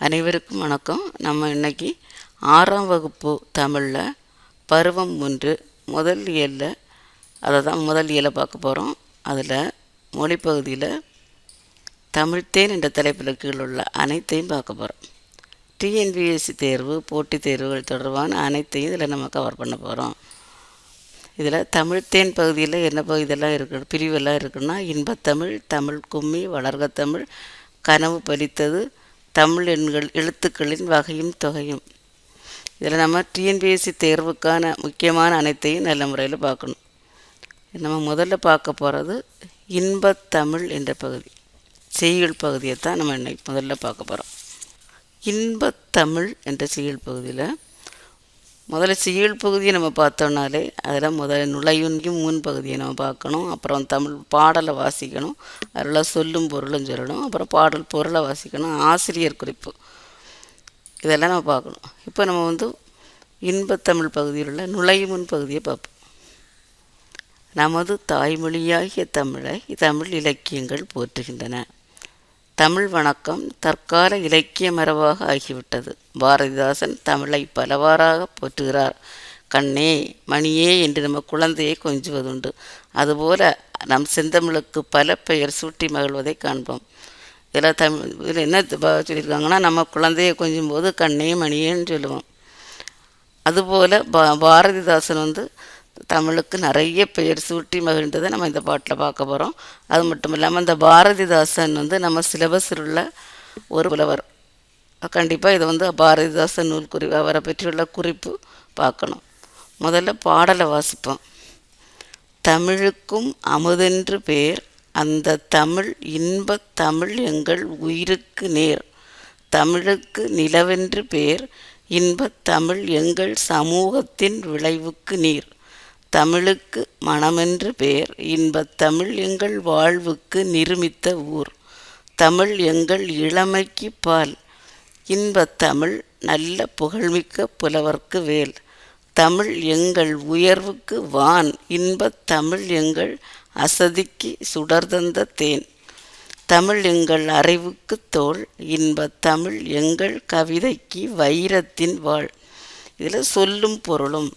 அனைவருக்கும் வணக்கம். நம்ம இன்னைக்கு ஆறாம் வகுப்பு தமிழில் பருவம் ஒன்று முதல் இயலில். அதை தான் முதல் இயலை பார்க்க போகிறோம் அதில் மொழிப்பகுதியில் தமிழ்த்தேன் என்ற தலைப்பில் கீழ் உள்ள அனைத்தையும் பார்க்க போகிறோம் டிஎன்பிஎஸ்சி தேர்வு போட்டித் தேர்வுகள் தொடர்பான அனைத்தையும் இதில் நம்ம கவர் பண்ண போகிறோம் இதில் தமிழ்த்தேன் பகுதியில் என்ன பகுதியெல்லாம் இருக்கு பிரிவெல்லாம் இருக்குன்னா இன்பத்தமிழ் தமிழ் கும்மி வளர்கத்தமிழ் கனவு பலித்தது தமிழ் எண்கள் எழுத்துக்களின் வகையும் தொகையும். இதில் நம்ம டிஎன்பிஎஸ்சி தேர்வுக்கான முக்கியமான அனைத்தையும் நல்ல முறையில் பார்க்கணும். நம்ம முதல்ல பார்க்க போகிறது இன்பத்தமிழ் என்ற பகுதி. செய்யுள் பகுதியை தான் நம்ம இன்னைக்கு முதல்ல பார்க்க போகிறோம். இன்பத்தமிழ் என்ற செய்யுள் பகுதியில் முதல்ல சீழ் பகுதியை நம்ம பார்த்தோம்னாலே அதில் முதல்ல நுழையுன்கும் முன் பகுதியை நம்ம பார்க்கணும். அப்புறம் தமிழ் பாடலை வாசிக்கணும். அதில் சொல்லும் பொருளும் சொல்லணும். அப்புறம் பாடல் பொருளை வாசிக்கணும். ஆசிரியர் குறிப்பு. இதெல்லாம் நம்ம பார்க்கணும். இப்போ நம்ம வந்து இன்பத்தமிழ் பகுதியில் உள்ள நுழையும் முன் பகுதியை பார்ப்போம். நமது தாய்மொழியாகிய தமிழை தமிழ் இலக்கியங்கள் போற்றுகின்றன. தமிழ் வணக்கம் தற்கால இலக்கிய மரபாக ஆகிவிட்டது. பாரதிதாசன் தமிழை பலவாறாக போற்றுகிறார். கண்ணே மணியே என்று நம்ம குழந்தையை கொஞ்சுவதுண்டு. அதுபோல நம் செந்தமிழுக்கு பல பெயர் சூட்டி மகிழ்வதை காண்போம். இதில் தமிழ் இதில் என்ன சொல்லியிருக்காங்கன்னா நம்ம குழந்தையை கொஞ்சும் போது கண்ணே மணியேன்னு சொல்லுவோம். அதுபோல் பா பாரதிதாசன் வந்து தமிழுக்கு நிறைய பெயர் சூட்டி மகிழ்ந்ததை நம்ம இந்த பாட்டில் பார்க்க போகிறோம் அது மட்டும் இல்லாமல் இந்த பாரதிதாசன் வந்து நம்ம சிலபஸில் உள்ள ஒரு புலவர். கண்டிப்பாக இதை வந்து பாரதிதாசன் நூல் குறி அவரை பற்றியுள்ள குறிப்பு பார்க்கணும். முதல்ல பாடலை வாசிப்போம். தமிழுக்கும் அமுதென்று பேர் அந்த தமிழ் இன்பத் தமிழ் எங்கள் உயிருக்கு நேர். தமிழுக்கு நிலவென்று பேர் இன்பத் தமிழ் எங்கள் சமூகத்தின் விளைவுக்கு நீர். தமிழுக்கு மனமென்று பேர் இன்பத் தமிழ் எங்கள் வாழ்வுக்கு நிருமித்த ஊர். தமிழ் எங்கள் இளமைக்கு பால். இன்பத் தமிழ் நல்ல புகழ்மிக்க புலவர்க்கு வேல். தமிழ் எங்கள் உயர்வுக்கு வான். இன்பத் தமிழ் எங்கள் அசதிக்கு சுடர்தந்த தேன். தமிழ் எங்கள் அறிவுக்கு தோல். இன்பத் தமிழ் எங்கள் கவிதைக்கு வைரத்தின் வாழ். இதில் சொல்லும் பொருளும்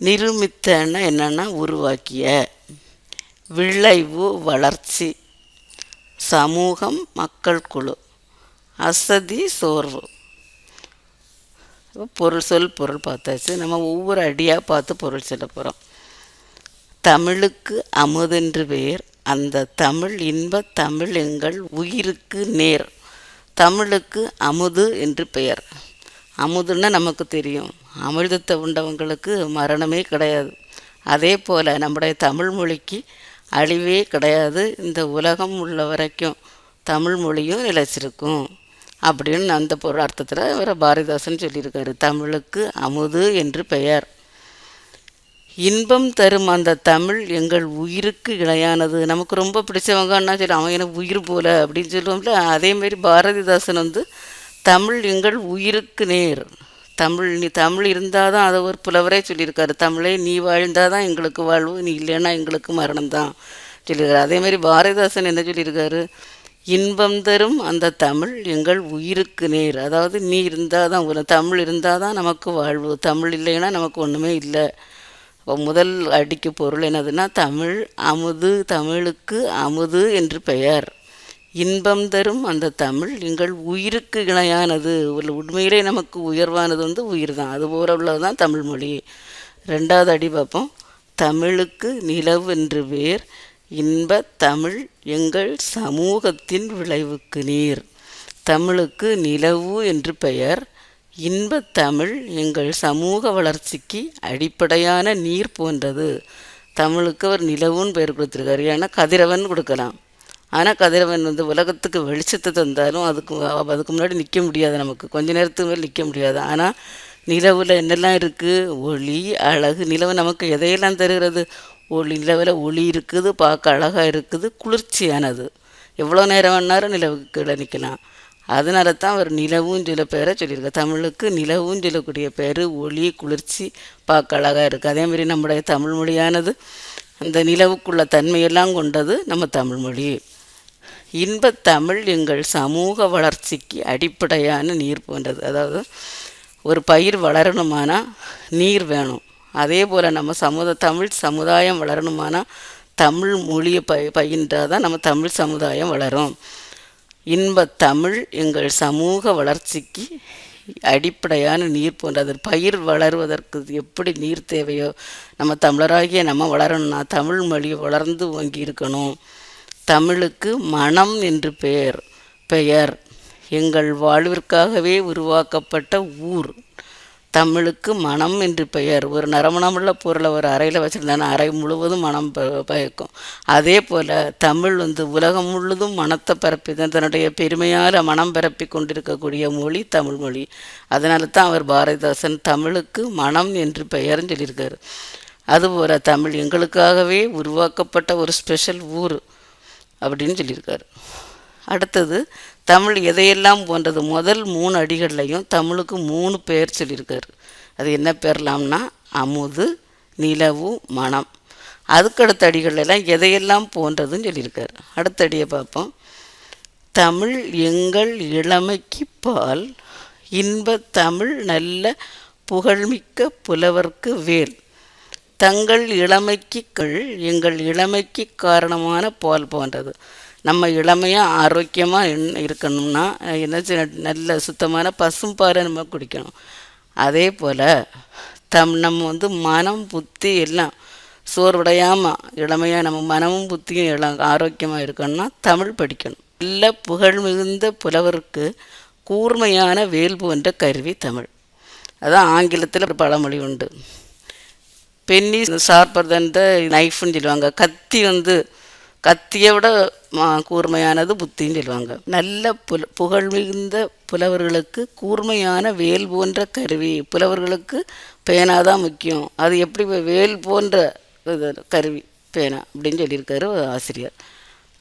நிருமித்தன்னா என்னென்னா உருவாக்கிய. விளைவு வளர்ச்சி சமூகம் மக்கள் குழு அசதி சோர்வு. பொருள் சொல் பொருள் பார்த்தாச்சு. நம்ம ஒவ்வொரு அடியாக பார்த்து பொருள் சொல்ல போகிறோம் தமிழுக்கு அமுதென்று பேர் அந்த தமிழ் இன்ப தமிழ் எங்கள் உயிருக்கு நேர். தமிழுக்கு அமுது என்று பெயர். அமுதுன்னா நமக்கு தெரியும். அமிர்தத்தை உண்டவங்களுக்கு மரணமே கிடையாது. அதே போல் நம்முடைய தமிழ் மொழிக்கு அழிவே கிடையாது. இந்த உலகம் உள்ள வரைக்கும் தமிழ் மொழியும் நிலைச்சிருக்கும் அப்படின்னு அந்த பொருள் அர்த்தத்தில் இவர் பாரதிதாசன் சொல்லியிருக்காரு. தமிழுக்கு அமுது என்று பெயர். இன்பம் தரும் அந்த தமிழ் எங்கள் உயிருக்கு இணையானது. நமக்கு ரொம்ப பிடிச்சவங்கன்னா சரி அவன் எனக்கு உயிர் போல அப்படின்னு சொல்லுவோம்ல. அதேமாரி பாரதிதாசன் வந்து தமிழ் எங்கள் உயிருக்கு நேர். தமிழ் நீ தமிழ் இருந்தால் தான் அதை ஒரு புலவரே சொல்லியிருக்காரு. தமிழே நீ வாழ்ந்தால் தான் எங்களுக்கு வாழ்வு நீ இல்லைன்னா எங்களுக்கு மரணம் தான் சொல்லியிருக்காரு. அதேமாரி பாரதிதாசன் என்ன சொல்லியிருக்காரு? இன்பம் தரும் அந்த தமிழ் எங்கள் உயிருக்கு நேர். அதாவது நீ இருந்தால் தான் தமிழ் இருந்தால் தான் நமக்கு வாழ்வு. தமிழ் இல்லைன்னா நமக்கு ஒன்றுமே இல்லை. இப்போ முதல் அடிக்கு பொருள் என்னதுன்னா தமிழ் அமுது தமிழுக்கு அமுது என்று பெயர். இன்பம் தரும் அந்த தமிழ். எங்கள் உயிருக்கு இணையானது. ஒரு உண்மையிலே நமக்கு உயர்வானது வந்து உயிர் தான் அது போல உள்ளது தான் தமிழ் மொழி. ரெண்டாவது அடி பார்ப்போம். தமிழுக்கு நிலவு என்று பேர் இன்ப தமிழ் எங்கள் சமூகத்தின் விளைவுக்கு நீர். தமிழுக்கு நிலவு என்று பெயர். இன்பத் தமிழ் எங்கள் சமூக வளர்ச்சிக்கு அடிப்படையான நீர் போன்றது. தமிழுக்கு அவர் நிலவுன்னு பெயர் கொடுத்துருக்காரு. ஏன்னா கதிரவன் கொடுக்கலாம். ஆனால் கதிரவன் வந்து உலகத்துக்கு வெளிச்சத்தை தந்தாலும் அதுக்கு அதுக்கு முன்னாடி நிற்க முடியாது நமக்கு. கொஞ்ச நேரத்துக்கு மேலே நிற்க முடியாது. ஆனால் நிலவில் என்னெல்லாம் இருக்குது ஒளி அழகு. நிலவு நமக்கு எதையெல்லாம் தருகிறது? ஒளி நிலவில் ஒளி இருக்குது பார்க்க அழகாக இருக்குது குளிர்ச்சியானது. எவ்வளோ நேரம் வேணாலும் நிலவுக்கு கீழே நிற்கலாம் அதனால தான் அவர் நிலவும் சில பேரை சொல்லியிருக்கார். தமிழுக்கு நிலவும் சொல்லக்கூடிய பேர் ஒளி குளிர்ச்சி பார்க்க அழகாக இருக்குது அதேமாரி நம்முடைய தமிழ் மொழியானது அந்த நிலவுக்குள்ள தன்மையெல்லாம் கொண்டது நம்ம தமிழ் மொழி. இன்பத் தமிழ் எங்கள் சமூக வளர்ச்சிக்கு அடிப்படையான நீர் போன்றது. அதாவது ஒரு பயிர் வளரணுமானா நீர் வேணும். அதே போல் நம்ம சமுத தமிழ் சமுதாயம் வளரணுமானா தமிழ் மொழியை ப பயின்றால் தான் நம்ம தமிழ் சமுதாயம் வளரும். இன்பத் தமிழ் எங்கள் சமூக வளர்ச்சிக்கு அடிப்படையான நீர் போன்றது பயிர் வளருவதற்கு எப்படி நீர் தேவையோ நம்ம தமிழராகிய நம்ம வளரணும்னா தமிழ் மொழி வளர்ந்து ஓங்கி இருக்கணும். தமிழுக்கு மனம் என்று பெயர் பெயர். எங்கள் வாழ்விற்காகவே உருவாக்கப்பட்ட ஊர். தமிழுக்கு மனம் என்று பெயர். ஒரு நரமணமுள்ள பொருளை ஒரு அறையில் வச்சுருந்தானே? அறை முழுவதும் மனம் ப- பயக்கும். அதே போல் தமிழ் வந்து உலகம் முழுதும் மனத்தை பரப்பி தான் தன்னுடைய பெருமையால் மனம் பரப்பி கொண்டிருக்கக்கூடிய மொழி தமிழ் மொழி. அதனால தான் அவர் பாரதிதாசன் தமிழுக்கு மனம் என்று பெயர்னு சொல்லியிருக்காரு. அதுபோல் தமிழ் எங்களுக்காகவே உருவாக்கப்பட்ட ஒரு ஸ்பெஷல் ஊர். அப்படின்னு சொல்லியிருக்காரு. அடுத்தது தமிழ் எதையெல்லாம் போன்றது? முதல் மூணு அடிகள்லையும் தமிழுக்கு மூணு பேர் சொல்லியிருக்காரு. அது என்ன பேர்லாம்னா அமுது நிலவு மனம் அதுக்கடுத்த அடிகளெல்லாம் எதையெல்லாம் போன்றதுன்னு சொல்லியிருக்காரு. அடுத்த அடியை பார்ப்போம். தமிழ் எங்கள் இளமைக்கு பால் இன்ப தமிழ் நல்ல புகழ்மிக்க புலவர்க்கு வேல். தங்கள் இளமைக்கு கள் எங்கள் இளமைக்கு காரணமான பால் போன்றது. நம்ம இளமையாக ஆரோக்கியமாக இருக்கணும்னா என்ன நல்ல சுத்தமான பசும்பாலை நம்ம குடிக்கணும். அதே போல் தம் நம்ம வந்து மனம் புத்தி எல்லாம் சோர்வடையாமல் இளமையாக நம்ம மனமும் புத்தியும் இளம் ஆரோக்கியமாக இருக்கணும்னா தமிழ் படிக்கணும். நல்ல புகழ் மிகுந்த புலவருக்கு கூர்மையான வேல் போன்ற கருவி தமிழ். அதான் ஆங்கிலத்தில் ஒரு பழமொழி உண்டு. பென்னி ஷார்ப்பர் தன் த நைஃப்னு சொல்லுவாங்க. கத்தி வந்து கத்தியை விட மா- கூர்மையானது புத்தின்னு சொல்லுவாங்க. நல்ல புல புகழ் மிகுந்த புலவர்களுக்கு கூர்மையான வேல் போன்ற கருவி. புலவர்களுக்கு பேனா தான் முக்கியம். அது எப்படி வேல் போன்ற இது கருவி பேனா அப்படின்னு சொல்லியிருக்காரு ஆசிரியர்.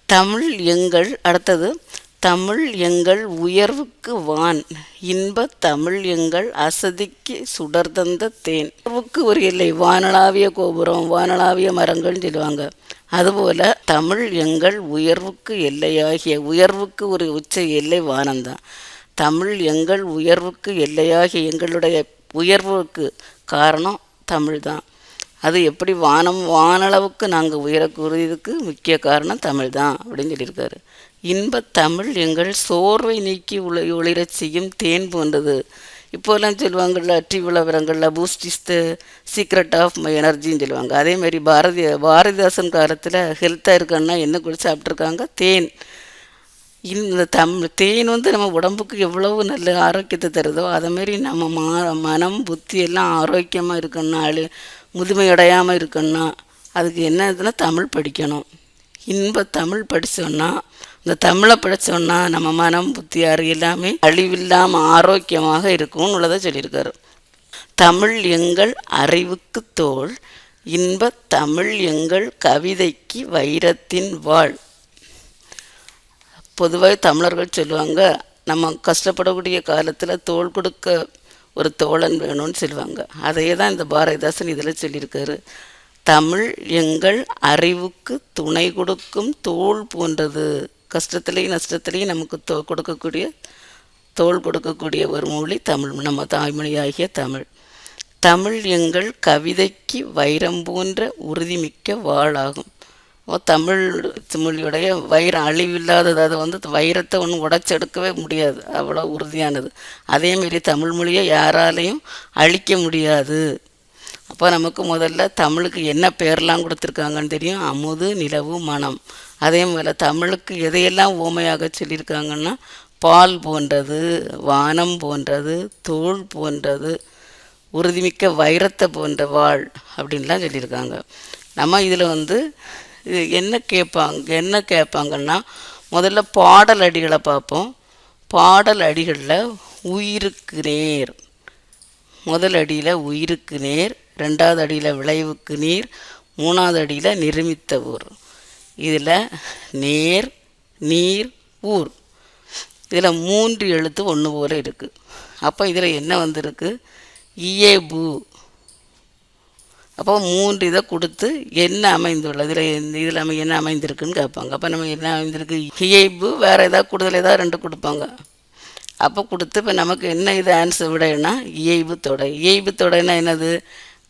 தமிழ் எங்கள் அடுத்தது தமிழ் எங்கள் உயர்வுக்கு வான். இன்ப தமிழ் எங்கள் அசதிக்கு சுடர்தந்த தேன். உயர்வுக்கு ஒரு எல்லை. வானளாவிய கோபுரம் வானளாவிய மரங்கள்னு சொல்லுவாங்க. அதுபோல தமிழ் எங்கள் உயர்வுக்கு எல்லையாகிய உயர்வுக்கு ஒரு உச்ச எல்லை வானந்தான் தமிழ் எங்கள் உயர்வுக்கு எல்லையாகிய எங்களுடைய உயர்வுக்கு காரணம் தமிழ் தான் அது எப்படி வானம் வானளவுக்கு நாங்கள் உயரக்கூறியதுக்கு முக்கிய காரணம் தமிழ் தான் அப்படின்னு சொல்லியிருக்காரு. இன்பத் தமிழ் எங்கள் சோர்வை நீக்கி உள ஒளிரச் செய்யும் தேன் போன்றது. இப்போல்லாம் சொல்லுவாங்கள்ல டி விளம்பரங்களில் Boost is the secret of my எனர்ஜின்னு சொல்லுவாங்க. அதே மாதிரி பாரதி பாரதிதாசன் காலத்தில் ஹெல்த்தாக இருக்கணும்னா என்ன குடிச்சு சாப்பிட்ருக்காங்க தேன். இந்த தமிழ் தேன் வந்து நம்ம உடம்புக்கு எவ்வளவு நல்ல ஆரோக்கியத்தை தருதோ அதேமாரி நம்ம மா மனம் புத்தி எல்லாம் ஆரோக்கியமாக இருக்கணும்னா அழு முதுமையடையாமல் இருக்கணும்னா அதுக்கு என்ன இதுன்னா தமிழ் படிக்கணும். இன்ப தமிழ் படித்தோன்னா இந்த தமிழை படித்தோன்னா நம்ம மனம் புத்தி அறிவு எல்லாமே அழிவில்லாமல் ஆரோக்கியமாக இருக்கும்னு உள்ளதை சொல்லியிருக்காரு. தமிழ் எங்கள் அறிவுக்கு தோல் இன்ப தமிழ் எங்கள் கவிதைக்கு வைரத்தின் வாழ் பொதுவாக தமிழர்கள் சொல்லுவாங்க நம்ம கஷ்டப்படக்கூடிய காலத்தில் தோள் கொடுக்க ஒரு தோழன் வேணும்னு சொல்லுவாங்க. அதையே தான் இந்த பாரதிதாசன் இதில் சொல்லியிருக்காரு. தமிழ் எங்கள் அறிவுக்கு துணை கொடுக்கும் தோள் போன்றது. கஷ்டத்துலேயும் நஷ்டத்துலேயும் நமக்கு தோ கொடுக்கக்கூடிய தோள் கொடுக்கக்கூடிய ஒரு மொழி தமிழ். நம்ம தாய்மொழியாகிய தமிழ். தமிழ் எங்கள் கவிதைக்கு வைரம் போன்ற உறுதிமிக்க வாளாகும். ஓ, தமிழ் மொழியுடைய வைரம் அழிவில்லாதது அதை வந்து வைரத்தை ஒன்றும் உடைச்செடுக்கவே முடியாது. அவ்வளோ உறுதியானது. அதேமாரி தமிழ் மொழியை யாராலையும் அழிக்க முடியாது. அப்போ நமக்கு முதல்ல தமிழுக்கு என்ன பேர்லாம் கொடுத்துருக்காங்கன்னு தெரியும்? அமுது நிலவு மனம். அதே போல் தமிழுக்கு எதையெல்லாம் ஓமையாக சொல்லியிருக்காங்கன்னா பால் போன்றது வானம் போன்றது தோல் போன்றது உறுதிமிக்க வைரத்தை போன்ற வாழ் அப்படின்லாம் சொல்லியிருக்காங்க. நம்ம இதில் வந்து இது என்ன கேட்பாங்க என்ன கேட்பாங்கன்னா முதல்ல பாடல் அடிகளை பார்ப்போம். பாடல் அடிகளில் உயிருக்கு நேர் முதல் அடியில் உயிருக்கு நேர் ரெண்டாவது அடியில் விளைவுக்கு நீர் மூணாவது அடியில் நிருமித்த ஊர். இதில் நேர் நீர் ஊர். இதில் மூன்று எழுத்து ஒன்று போல் இருக்குது அப்போ இதில் என்ன வந்திருக்கு? இயேபு. அப்போ மூன்று இதை கொடுத்து என்ன அமைந்துள்ளது? இதில் இதில் அமை என்ன அமைந்திருக்குன்னு கேட்பாங்க. அப்போ நம்ம என்ன அமைந்திருக்கு? இயைபு வேறு ஏதாவது கூடுதல் ஏதாவது ரெண்டு கொடுப்பாங்க. அப்போ கொடுத்து இப்போ நமக்கு என்ன இது ஆன்சர் விடைன்னா இயைபு தொடை. இயைபு தொடைன்னா என்னது?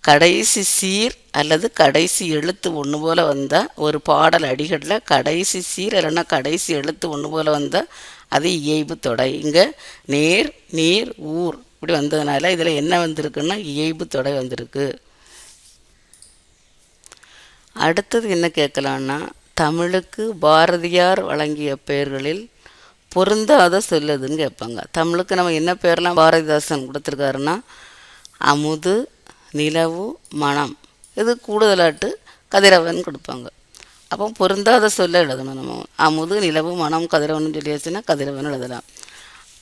கடைசி சீர் அல்லது கடைசி எழுத்து ஒன்று போல் வந்தால் ஒரு பாடல் அடிகளில் கடைசி சீர் இல்லைன்னா கடைசி எழுத்து ஒன்று போல் வந்தால் அது இயைபு தொடை. இங்கே நேர் நீர் ஊர் இப்படி வந்ததுனால இதில் என்ன வந்திருக்குன்னா இயைபு தொடை வந்திருக்கு. அடுத்தது என்ன கேட்கலான்னா தமிழுக்கு பாரதியார் வழங்கிய பெயர்களில் பொருந்தாத சொல்லுதுன்னு கேட்பாங்க. தமிழுக்கு நம்ம என்ன பேர்லாம் பாரதிதாசன் கொடுத்துருக்காருன்னா அமுது நிலவு மனம். இது கூடுதலாட்டு கதிரவன் கொடுப்பாங்க. அப்போ பொருந்தாத சொல்ல எழுதணும் நம்ம. அமுது நிலவு மனம் கதிரவன் சொல்லியாச்சுன்னா கதிரவன் எழுதலாம்.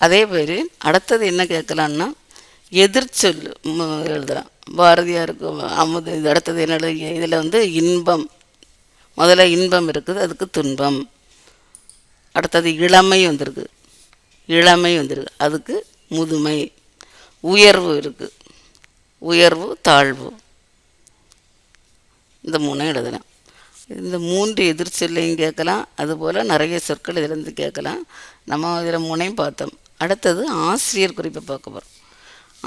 அதே மாதிரி அடுத்தது என்ன கேட்கலான்னா எதிர்ச்சொல் எழுதலாம். பாரதியாருக்கு அமுது இது அடுத்தது என்ன இதில் வந்து இன்பம். முதல்ல இன்பம் இருக்குது அதுக்கு துன்பம். அடுத்தது இளமை வந்திருக்கு. இளமை வந்திருக்கு அதுக்கு முதுமை. உயர்வு இருக்குது உயர்வு தாழ்வு. இந்த மூணையும் எழுதலாம். இந்த மூன்று எதிர்ச்சொல்லையும் கேட்கலாம். அதுபோல் நிறைய சொற்கள் இதிலேருந்து கேட்கலாம். நம்ம இதில் மூணையும் பார்த்தோம். அடுத்தது ஆசிரியர் குறிப்பை பார்க்க போகிறோம்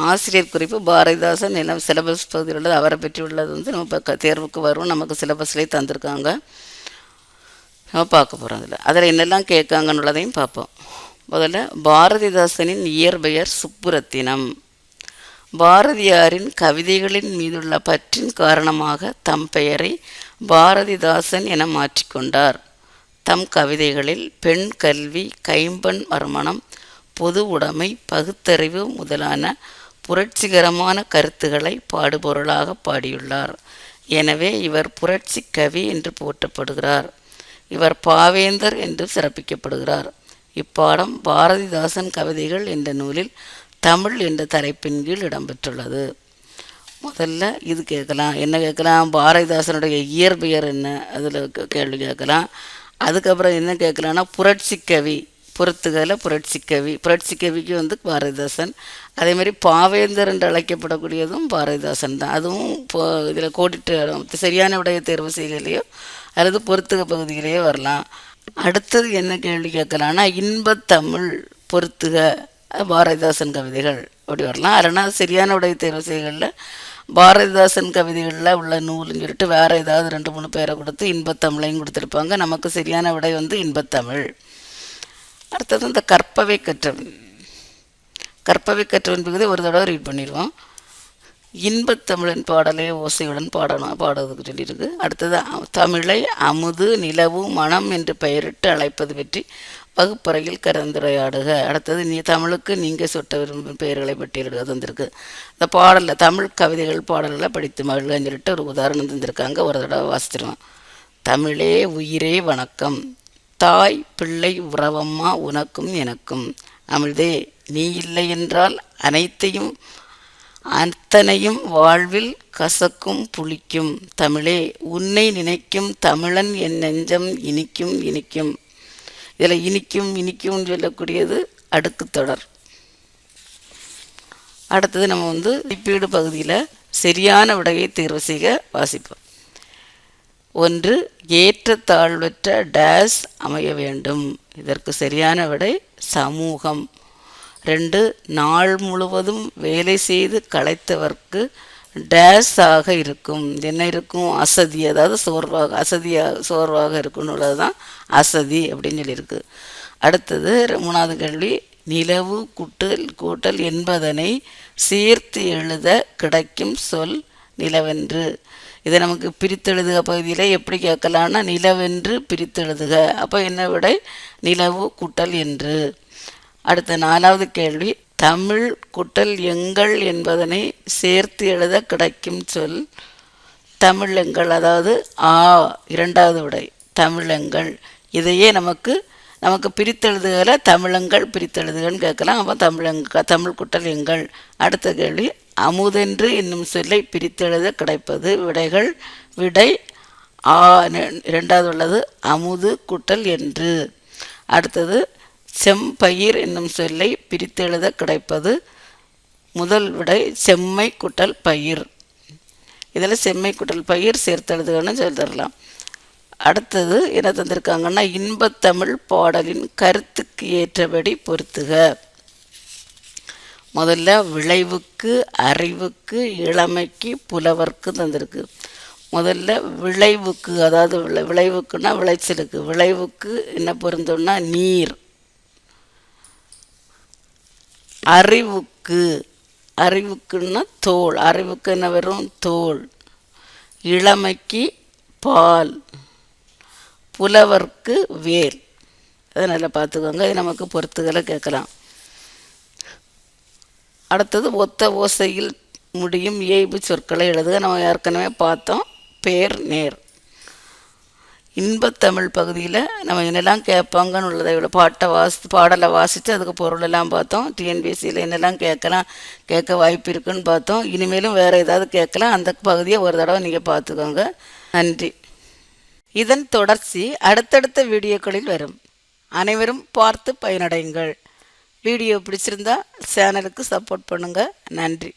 ஆசிரியர் குறிப்பு பாரதிதாசன் எல்லாம் சிலபஸ் பகுதியில் உள்ளது அவரை பற்றி உள்ளது வந்து நம்ம இப்போ தேர்வுக்கு வரும். நமக்கு சிலபஸ்லேயே தந்திருக்காங்க. நம்ம பார்க்க போகிறோம் அதில். அதில் என்னெல்லாம் கேட்காங்கன்னு உள்ளதையும் பார்ப்போம். முதல்ல பாரதிதாசனின் இயற்பெயர் சுப்புரத்தினம். பாரதியாரின் கவிதைகளின் மீதுள்ள பற்றின் காரணமாக தம் பெயரை பாரதிதாசன் என மாற்றிக்கொண்டார். தம் கவிதைகளில் பெண் கல்வி கைம்பெண் வர்மணம் பொது உடைமை பகுத்தறிவு முதலான புரட்சிகரமான கருத்துக்களை பாடுபொருளாக பாடியுள்ளார். எனவே இவர் புரட்சி கவி என்று போற்றப்படுகிறார் இவர் பாவேந்தர் என்று சிறப்பிக்கப்படுகிறார். இப்பாடம் பாரதிதாசன் கவிதைகள் என்ற நூலில் தமிழ் என்ற தலைப்பின் கீழ் இடம்பெற்றுள்ளது. முதல்ல இது கேட்கலாம். என்ன கேட்கலாம்? பாரதிதாசனுடைய இயற்பெயர் என்ன? அதில் கேள்வி கேட்கலாம். அதுக்கப்புறம் என்ன கேட்கலாம்னா புரட்சி கவி பொறுத்துகையில் புரட்சி கவி. புரட்சி கவிக்கு வந்து பாரதிதாசன். அதே மாதிரி பாவேந்தர் என்று அழைக்கப்படக்கூடியதும் பாரதிதாசன் தான். அதுவும் இப்போ இதில் கோடிட்டு சரியான உடைய தேர்வு செய்கையிலையோ அல்லது பொறுத்துக பகுதியிலேயோ வரலாம். அடுத்தது என்ன கேள்வி கேட்கலான்னா இன்பத்தமிழ் பொறுத்துக பாரதிதாசன் கவிதைகள் அப்படி வரலாம். இல்லைன்னா சரியான உடைய தேர்வு செய்களில் பாரதிதாசன் கவிதைகளில் உள்ள நூல்னு சொல்லிட்டு வேறு ஏதாவது ரெண்டு மூணு பேரை கொடுத்து இன்பத்தமிழையும் கொடுத்துருப்பாங்க. நமக்கு சரியான விடை வந்து இன்பத்தமிழ் அடுத்தது இந்த கற்பவை கற்றவன். கற்பவை கற்றவன் பகுதி ஒரு தடவை ரீட் பண்ணிடுவோம். இன்பத்தமிழன் பாடலே ஓசையுடன் பாடணும் பாடுவதுக்கு சொல்லியிருக்கு. அடுத்தது தமிழை அமுது நிலவு மனம் என்று பெயரிட்டு அழைப்பது பற்றி வகுப்பறையில் கலந்துரையாடுக. அடுத்தது நீ தமிழுக்கு நீங்கள் சொட்ட விரும்பும் பெயர்களை பட்டியலிடுக தந்திருக்கு. இந்த பாடலில் தமிழ் கவிதைகள் பாடல்களை படித்து மகிழ்கன்னு சொல்லிட்டு ஒரு உதாரணம் தந்திருக்காங்க. ஒரு தடவை வாசிச்சிருவோம் தமிழே உயிரே வணக்கம். தாய் பிள்ளை உறவம்மா உனக்கும் எனக்கும். அமிழ்தே நீ இல்லை என்றால் அனைத்தையும் அத்தனையும் வாழ்வில் கசக்கும் புளிக்கும். தமிழே உன்னை நினைக்கும் தமிழன் என் நெஞ்சம் இனிக்கும் இனிக்கும். இதில் இனிக்கும் இனிக்கும்னு சொல்லக்கூடியது அடுக்கு தொடர். அடுத்தது நம்ம வந்து மதிப்பீடு பகுதியில் சரியான விடையை தேர்வு செய்ய வாசிப்போம். ஒன்று ஏற்றத்தாழ்வற்ற டேஸ் அமைய வேண்டும். இதற்கு சரியான விடை சமூகம். ரெண்டு நாள் முழுவதும் வேலை செய்து களைத்தவர்க்கு டேஸ் ஆக இருக்கும். என்ன இருக்கும்? அசதி அதாவது சோர்வாக அசதியாக சோர்வாக இருக்குன்னு தான் அசதி அப்படின்னு சொல்லியிருக்கு. அடுத்தது மூணாவது கேள்வி நிலவு குட்டல் கூட்டல் என்பதனை சீர்த்து எழுத கிடைக்கும் சொல் நிலவென்று. இதை நமக்கு பிரித்தெழுதுக பகுதியில் எப்படி கேட்கலான்னா நிலவென்று பிரித்தெழுதுக. அப்போ என்ன விட? நிலவு கூட்டல் என்று. அடுத்த நாலாவது கேள்வி தமிழ் குட்டல் எங்கள் என்பதனை சேர்த்து எழுத கிடைக்கும் சொல் தமிழெங்கள் அதாவது ஆ இரண்டாவது விடை தமிழெங்கள் இதையே நமக்கு நமக்கு பிரித்தெழுதுகளை தமிழங்கள் பிரித்தெழுதுகள்னு கேட்கலாம். அப்போ தமிழங்க தமிழ் குட்டல் எங்கள். அடுத்த கேள்வி அமுதென்று என்னும் சொல்லை பிரித்தெழுத கிடைப்பது விடைகள் விடை ஆ இரண்டாவது உள்ளது அமுது குட்டல் என்று. அடுத்தது செம்பயிர் என்னும் சொல்லை பிரித்தெழுத கிடைப்பது முதல் விடை செம்மை குட்டல் பயிர். இதில் செம்மை குட்டல் பயிர் சேர்த்தெழுதுகன்னு சொல்லிடலாம் அடுத்தது என்ன தந்திருக்காங்கன்னா இன்பத்தமிழ் பாடலின் கருத்துக்கு ஏற்றபடி பொருத்துக. முதல்ல விளைவுக்கு அறிவுக்கு இளமைக்கு புலவர்க்கு தந்திருக்கு. முதல்ல விளைவுக்கு அதாவது விளைவுக்குன்னா விளைச்சலுக்கு. விளைவுக்கு என்ன பொருந்தோம்னா நீர். அறிவுக்கு அறிவுக்குன்னா தோல். அறிவுக்கு என்ன வரும்? தோல். இளமைக்கு பால். புலவர்க்கு வேல். அதை நல்லா பார்த்துக்கோங்க. இது நமக்கு பொறுத்துகளை கேட்கலாம். அடுத்தது ஒத்த ஓசையில் முடியும் ஏய்பு சொற்களை எழுதுக. நம்ம ஏற்கனவே பார்த்தோம். பேர் நேர். இன்பத்தமிழ் பகுதியில் நம்ம என்னெல்லாம் கேட்பாங்கன்னு உள்ளதை இவ்வளோ பாட்டை வாசி பாடலை வாசித்து அதுக்கு பொருளெல்லாம் பார்த்தோம். டிஎன்பிஎஸ்சியில் என்னெல்லாம் கேட்கலாம் கேட்க வாய்ப்பு இருக்குன்னு பார்த்தோம். இனிமேலும் வேறு ஏதாவது கேட்கலாம் அந்த பகுதியை ஒரு தடவை நீங்கள் பார்த்துக்கோங்க. நன்றி. இதன் தொடர்ச்சி அடுத்தடுத்த வீடியோக்களில் வரும். அனைவரும் பார்த்து பயனடையுங்கள். வீடியோ பிடிச்சிருந்தா சேனலுக்கு சப்போர்ட் பண்ணுங்கள் நன்றி.